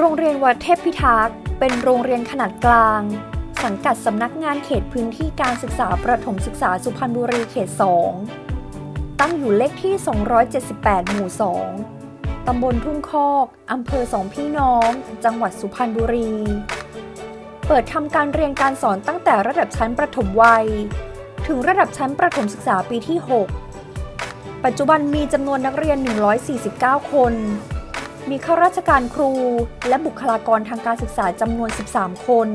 โรงเรียนวัดเทพพิทักษ์เป็นโรงเรียนขนาดกลาง สังกัดสำนักงานเขตพื้นที่การศึกษาประถมศึกษาสุพรรณบุรีเขต 2 ตั้งอยู่เลขที่ 278 หมู่ 2 ตำบลทุ่งคอกอำเภอสองพี่น้อง จังหวัดสุพรรณบุรี เปิดทำการเรียนการสอนตั้งแต่ระดับชั้นประถมวัย ถึงระดับชั้นประถมศึกษาปีที่ 6 ปัจจุบันมีจำนวนนักเรียน 149 คน มีข้าราชการครู และบุคลากรทางการศึกษาจำนวน 13 คน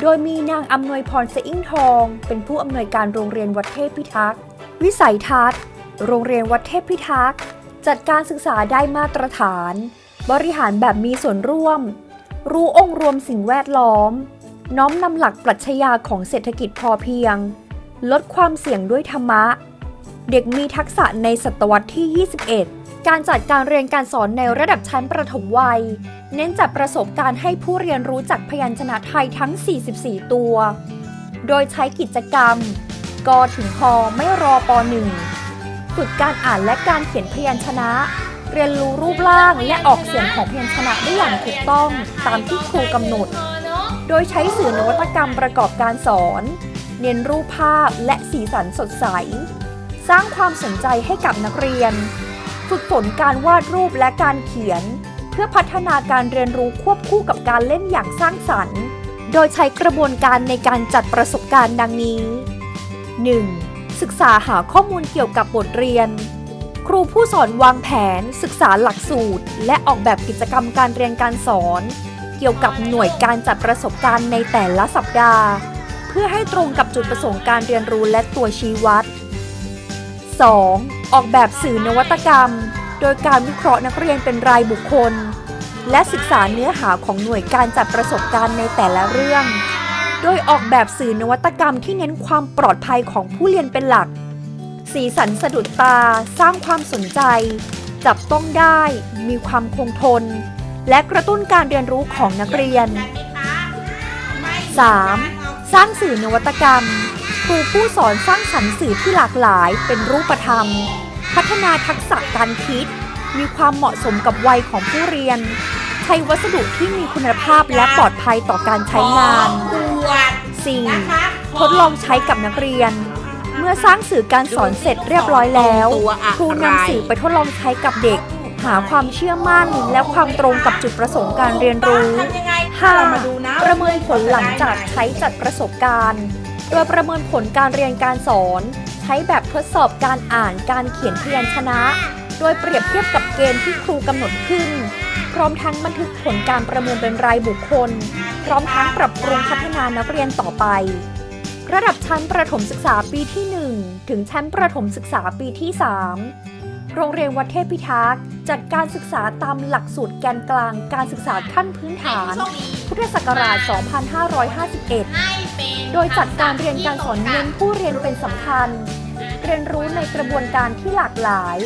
โดยมีนางอำนวยพรเสอิ่งทอง เป็นผู้อำนวยการโรงเรียนวัดเทพพิทักษ์ วิสัยทัศน์ โรงเรียนวัดเทพพิทักษ์ จัดการศึกษาได้มาตรฐาน บริหารแบบมีส่วนร่วม รู้องค์รวมสิ่งแวดล้อม น้อมนำหลักปรัชญาของเศรษฐกิจพอเพียง ลดความเสี่ยงด้วยธรรมะ เด็กมีทักษะในศตวรรษที่ 21 การจัดการเรียนการสอนในระดับชั้นประถมวัย เน้นจัดประสบการณ์ให้ผู้เรียนรู้จักพยัญชนะไทยทั้ง 44 ตัว โดยใช้กิจกรรม กถึงพอไม่รอป .1 ฝึกการอ่านและการเขียนพยัญชนะ เรียนรู้รูปร่างและออกเสียงของพยัญชนะได้อย่างถูกต้องตามที่ครูกำหนด โดยใช้สื่อนวัตกรรมประกอบการสอน เน้นรูปภาพและสีสันสดใส สร้างความสนใจให้กับนักเรียน ฝึกฝนการวาดรูปและการเขียน เพื่อพัฒนาการเรียนรู้ควบคู่กับการเล่นอย่างสร้างสรรค์ โดยใช้กระบวนการในการจัดประสบการณ์ดังนี้ 1. ศึกษาหาข้อมูลเกี่ยวกับบทเรียน ครูผู้สอนวางแผน ศึกษาหลักสูตร และออกแบบกิจกรรมการเรียนการสอน เกี่ยวกับหน่วยการจัดประสบการณ์ในแต่ละสัปดาห์ เพื่อให้ตรงกับจุดประสงค์การเรียนรู้และตัวชี้วัด 2. ออกแบบสื่อนวัตกรรม โดยการวิเคราะห์นักเรียนเป็นรายบุคคล และศึกษาเนื้อหาของหน่วยการจัดประสบการณ์ในแต่ละเรื่อง โดยออกแบบสื่อนวัตกรรมที่เน้นความปลอดภัยของผู้เรียนเป็นหลัก สีสันสะดุดตา สร้างความสนใจ จับต้องได้ มีความคงทน และกระตุ้นการเรียนรู้ของนักเรียน 3. สร้างสื่อนวัตกรรม รูผู้สอนสร้างสรรค์สื่อที่หลากหลายเป็นรูปธรรม พัฒนาทักษะการคิด มีความเหมาะสมกับวัยของผู้เรียน ใช้วัสดุที่มีคุณภาพและปลอดภัยต่อการใช้งานขวด 4. ทดลองใช้กับนักเรียน เมื่อสร้างสื่อการสอนเสร็จเรียบร้อยแล้วตัวอะไรครูนำสื่อไปทดลองใช้กับเด็ก หาความเชื่อมั่นและความตรงกับจุดประสงค์การเรียนรู้ทำยังไงเรามาดูนะ 5. ประเมินผลหลังจากใช้จัดประสบการณ์ โดยประเมินผลการเรียนการสอน ใช้แบบทดสอบการอ่านการเขียนพยัญชนะ โดยเปรียบเทียบกับเกณฑ์ที่ครูกำหนดขึ้น พร้อมทั้งบันทึกผลการประเมินเป็นรายบุคคล พร้อมทั้งปรับปรุงพัฒนานักเรียนต่อไประดับชั้นประถมศึกษาปีที่ 1 ถึงชั้นประถมศึกษาปีที่ 3 โรงเรียนวัดเทพพิทักษ์จัดการศึกษาตามหลักสูตรแกนกลางการศึกษาขั้นพื้นฐาน พุทธศักราช 2551 โดยจัดการเรียนการสอนเน้นผู้เรียนเป็นสำคัญ เรียนรู้ในกระบวนการที่หลากหลาย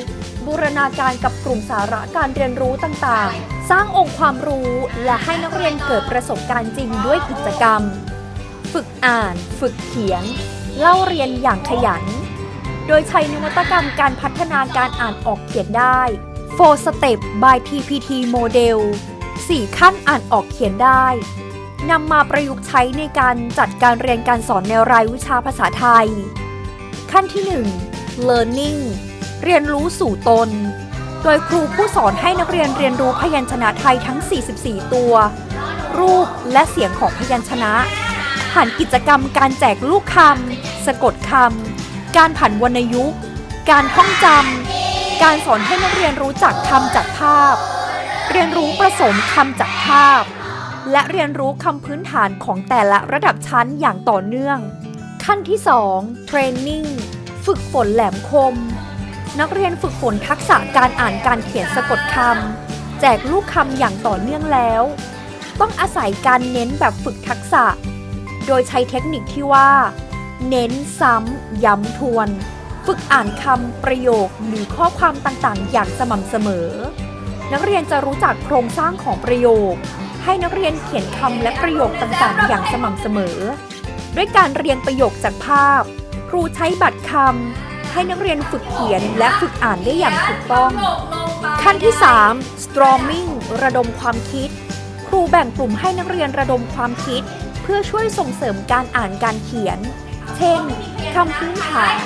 บูรณาการกับกลุ่มสาระการเรียนรู้ต่างๆ สร้างองค์ความรู้และให้นักเรียนเกิดประสบการณ์จริงด้วยกิจกรรม ฝึกอ่าน ฝึกเขียน เล่าเรียนอย่างขยัน โดยใช้นวัตกรรมการพัฒนาการอ่านออกเขียนได้ 4 Step by TPT Model 4 ขั้นอ่านออกเขียนได้ นำมาประยุกต์ใช้ในการจัดการเรียนการสอนในรายวิชาภาษาไทย ขั้นที่ 1 Learning เรียนรู้สู่ตน โดยครูผู้สอนให้นักเรียนเรียนรู้พยัญชนะไทยทั้ง 44 ตัว รูปและเสียงของพยัญชนะผ่านกิจกรรมการแจกลูกคำสะกดคำการผันวรรณยุกต์ การท่องจำการสอนให้นักเรียนรู้จักคำจากภาพ เรียนรู้ผสมคำจากภาพ และเรียนรู้คำพื้นฐานของแต่ละระดับชั้นอย่างต่อเนื่อง ขั้นที่ 2 Training ฝึกฝนแหลมคม นักเรียนฝึกฝนทักษะการอ่านการเขียนสะกดคำแจกลูกคำอย่างต่อเนื่องแล้ว ต้องอาศัยการเน้นแบบฝึกทักษะ โดยใช้เทคนิคที่ว่า เน้นซ้ำย้ำทวน ฝึกอ่านคำประโยคหรือข้อความต่างๆ อย่างสม่ำเสมอ นักเรียนจะรู้จักโครงสร้างของประโยค ให้นักเรียนเขียนคำและประโยคต่างๆ อย่างสม่ำเสมอ ด้วยการเรียงประโยคจากภาพ ครูใช้บัตรคำให้นักเรียนฝึกเขียนและฝึกอ่านได้อย่างถูกต้อง ขั้นที่ 3 storming ระดมความคิด ครูแบ่งกลุ่มให้นักเรียนระดมความคิด เพื่อช่วยส่งเสริมการอ่านการเขียน เช่นคำพื้นฐาน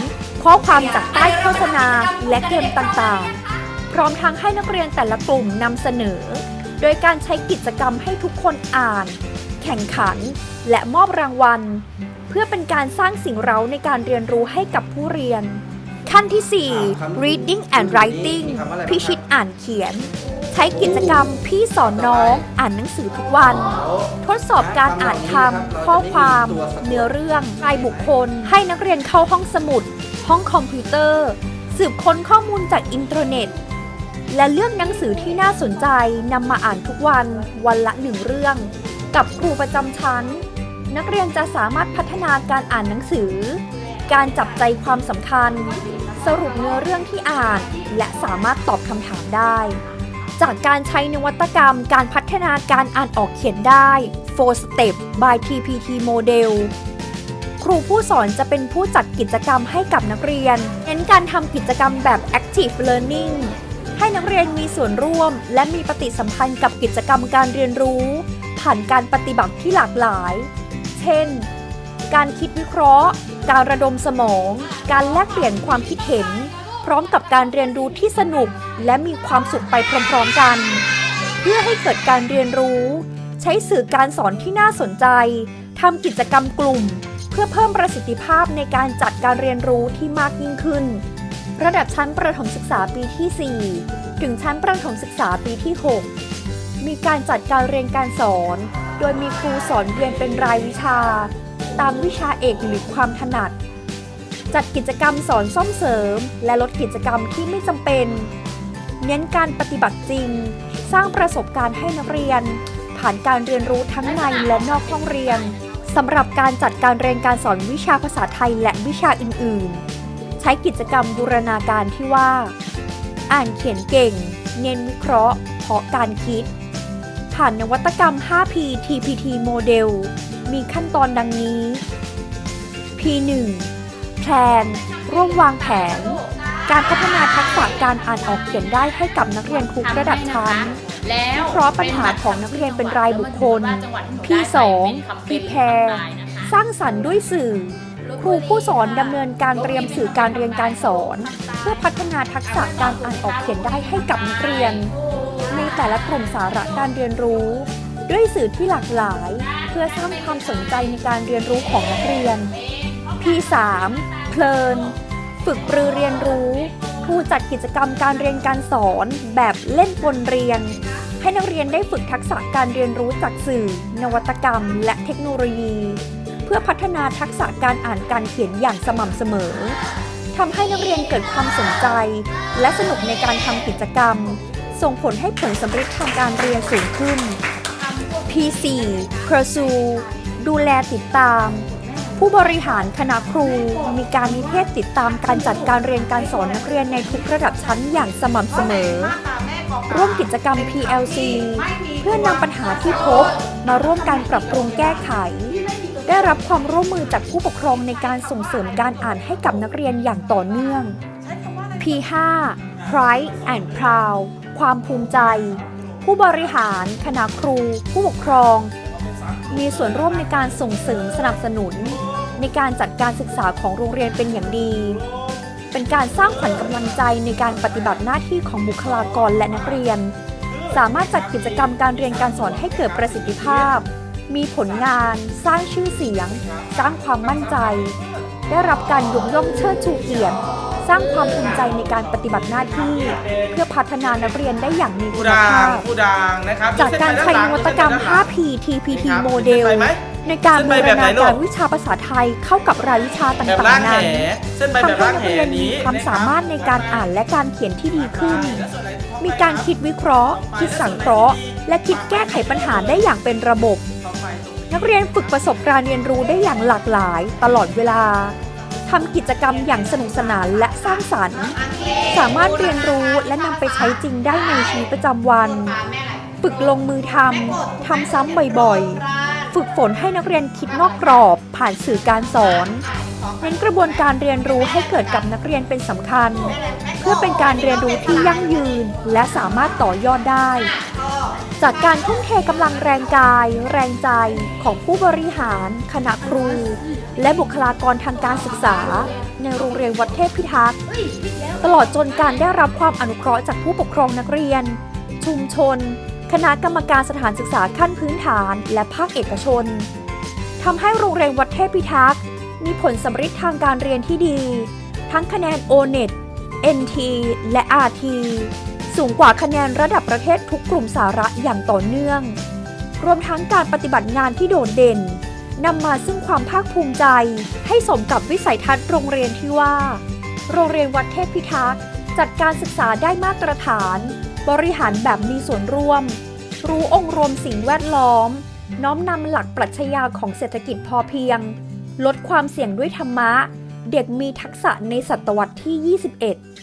ข้อความจากใต้โฆษณาและเกมต่างๆ พร้อมทั้งให้นักเรียนแต่ละกลุ่มนำเสนอ โดยการใช้กิจกรรมให้ทุกคนอ่าน แข่งขัน และมอบรางวัล เพื่อเป็นการสร้างสิ่งเร้าในการเรียนรู้ให้กับผู้เรียน ขั้นที่ 4 reading and writing พิชิตอ่านเขียน ใช้กิจกรรมพี่สอนน้องอ่านหนังสือทุกวัน ทดสอบการอ่านคำข้อความ เนื้อเรื่องรายบุคคล ให้นักเรียนเข้าห้องสมุด ห้องคอมพิวเตอร์ สืบค้นข้อมูลจากอินเทอร์เน็ต และเลือกหนังสือที่น่าสนใจนำมาอ่านทุกวัน วันละหนึ่งเรื่อง กับครูประจำชั้น นักเรียนจะสามารถพัฒนาการอ่านหนังสือ การจับใจความสำคัญ สรุปเนื้อเรื่องที่อ่าน และสามารถตอบคำถามได้ จากการใช้นวัตกรรมการพัฒนาการอ่านออกเขียนได้ 4 Step by TPT Model ครูผู้สอนจะเป็นผู้จัดกิจกรรมให้กับนักเรียน เน้นการทำกิจกรรมแบบ Active Learning ให้นักเรียนมีส่วนร่วม และมีปฏิสัมพันธ์กับกิจกรรมการเรียนรู้ ผ่านการปฏิบัติที่หลากหลาย เช่น การคิดวิเคราะห์ การระดมสมอง การแลกเปลี่ยนความคิดเห็น พร้อมกับการเรียนรู้ที่สนุก และมีความสุขไปพร้อมๆกัน เพื่อให้เกิดการเรียนรู้ ใช้สื่อการสอนที่น่าสนใจทำกิจกรรมกลุ่ม เพื่อเพิ่มประสิทธิภาพในการจัดการเรียนรู้ที่มากยิ่งขึ้น ระดับชั้นประถมศึกษาปีที่ 4 ถึงชั้นประถมศึกษาปีที่ 6 มีการจัดการเรียนการสอน โดยมีครูสอนเรียนเป็นรายวิชา ตามวิชาเอกหรือความถนัด จัดกิจกรรมสอนซ่อมเสริม และลดกิจกรรมที่ไม่จำเป็น เน้นการปฏิบัติจริง สร้างประสบการณ์ให้นักเรียน ผ่านการเรียนรู้ทั้งในและนอกห้องเรียนสำหรับการจัดการเรียนการสอนวิชาภาษาไทยและวิชาอื่น ๆ ช้กิจกรรมบูรณาการที่ว่า อ่านเขียนเก่ง เน้นวิเคราะห์ เพาะการคิด ผ่านนวัตกรรม 5P TPT โมเดล มีขั้นตอนดังนี้ P1 แพลน ร่วมวางแผน การพัฒนาทักษะการอ่านออกเขียนได้ให้กับนักเรียนทุกระดับชั้นแล้ววิเคราะห์ปัญหาของนักเรียนเป็นรายบุคคล P2 Prepare สร้างสรรค์ด้วยสื่อ รูผู้สอนดำเนินการเตรียมสื่อการเรียนการสอน เพื่อพัฒนาทักษะการอ่านออกเขียนได้ให้กับนักเรียน ในแต่ละกลุ่มสาระการเรียนรู้ ด้วยสื่อที่หลากหลาย เพื่อสร้างความสนใจในการเรียนรู้ของนักเรียน P3 เพลิน ฝึกปรือเรียนรู้ครูจัดกิจกรรมการเรียนการสอนแบบเล่นบนเรียน ให้นักเรียนได้ฝึกทักษะการเรียนรู้จากสื่อ นวัตกรรม และเทคโนโลยี เพื่อพัฒนาทักษะการอ่านการเขียนอย่างสม่ำเสมอทำให้นักเรียนเกิดความสนใจ และสนุกในการทำกิจกรรม ส่งผลให้ผลสำเร็จทางการเรียนสูงขึ้น P4 Pursue ดูแลติดตาม ผู้บริหารคณะครูมีการนิเทศติดตามการจัดการเรียนการสอนนักเรียนในทุกระดับชั้นอย่างสม่ำเสมอ ร่วมกิจกรรม PLC เพื่อนำปัญหาที่พบมาร่วมการปรับปรุงแก้ไข ได้รับความร่วมมือจากผู้ปกครองในการส่งเสริมการอ่านให้กับนักเรียนอย่างต่อเนื่อง P5 Pride and Proud ความภูมิใจ ผู้บริหาร คณะครู ผู้ปกครอง มีส่วนร่วมในการส่งเสริมสนับสนุน ในการจัดการศึกษาของโรงเรียนเป็นอย่างดี เป็นการสร้างขวัญกำลังใจในการปฏิบัติหน้าที่ของบุคลากรและนักเรียน สามารถจัดกิจกรรมการเรียนการสอนให้เกิดประสิทธิภาพ มีผลงาน สร้างชื่อเสียง สร้างความมั่นใจ ได้รับการยกย่องเชิดชูเกียรติ สร้างความภูมิใจในการปฏิบัติหน้าที่ เพื่อพัฒนานักเรียนได้อย่างมีผู้คุณดัภางพ ผู้ดังนะครับจากการใช้นวัตกรรม 5P TPT โมเดล ในการบูรณาการวิชาภาษาไทยเข้ากับรายวิชาแบบต่างร่างๆแหนั้นเส้นใบแบบทำให้ร่างนักแหเรียนมีนี้ความสามารถในการอ่านและการเขียนที่ดีขึ้น มีการคิดวิเคราะห์ คิดสังเคราะห์ และคิดแก้ไขปัญหาได้อย่างเป็นระบบ นักเรียนฝึกประสบการณ์เรียนรู้ได้อย่างหลากหลายตลอดเวลาทำกิจกรรมอย่างสนุกสนานและสร้างสรรค์ สามารถเรียนรู้และนำไปใช้จริงได้ในชีวิตประจำวัน ฝึกลงมือทำทำซ้ำบ่อยๆ ฝึกฝนให้นักเรียนคิดนอกกรอบผ่านสื่อการสอนเน้นกระบวนการเรียนรู้ให้เกิดกับนักเรียนเป็นสำคัญ เพื่อพื่อเป็นการเรียนรู้ที่ยั่งยืนและสามารถต่อยอดได้ จากการทุ่มเทกำลังแรงกาย แรงใจของผู้บริหาร คณะครู และบุคลากรทางการศึกษา ในโรงเรียนวัดเทพพิทักษ์ ตลอดจนการได้รับความอนุเคราะห์จากผู้ปกครองนักเรียน ชุมชน คณะกรรมการสถานศึกษาขั้นพื้นฐาน และภาคเอกชนทำให้โรงเรียนวัดเทพพิทักษ์มีผลสำฤทธิ์ทางการเรียนที่ดี ทั้งคะแนน O-NET NT และ RT สูงกว่าคะแนนระดับประเทศทุกกลุ่มสาระอย่างต่อเนื่อง รวมทั้งการปฏิบัติงานที่โดดเด่นนำมาซึ่งความภาคภูมิใจ ให้สมกับวิสัยทัศน์โรงเรียนที่ว่า โรงเรียนวัดเทพพิทักษ์จัดการศึกษาได้มาตรฐาน บริหารแบบมีส่วนร่วม รู้องค์รวมสิ่งแวดล้อม น้อมนำหลักปรัชญาของเศรษฐกิจพอเพียง ลดความเสี่ยงด้วยธรรมะ เด็กมีทักษะในศตวรรษที่ 21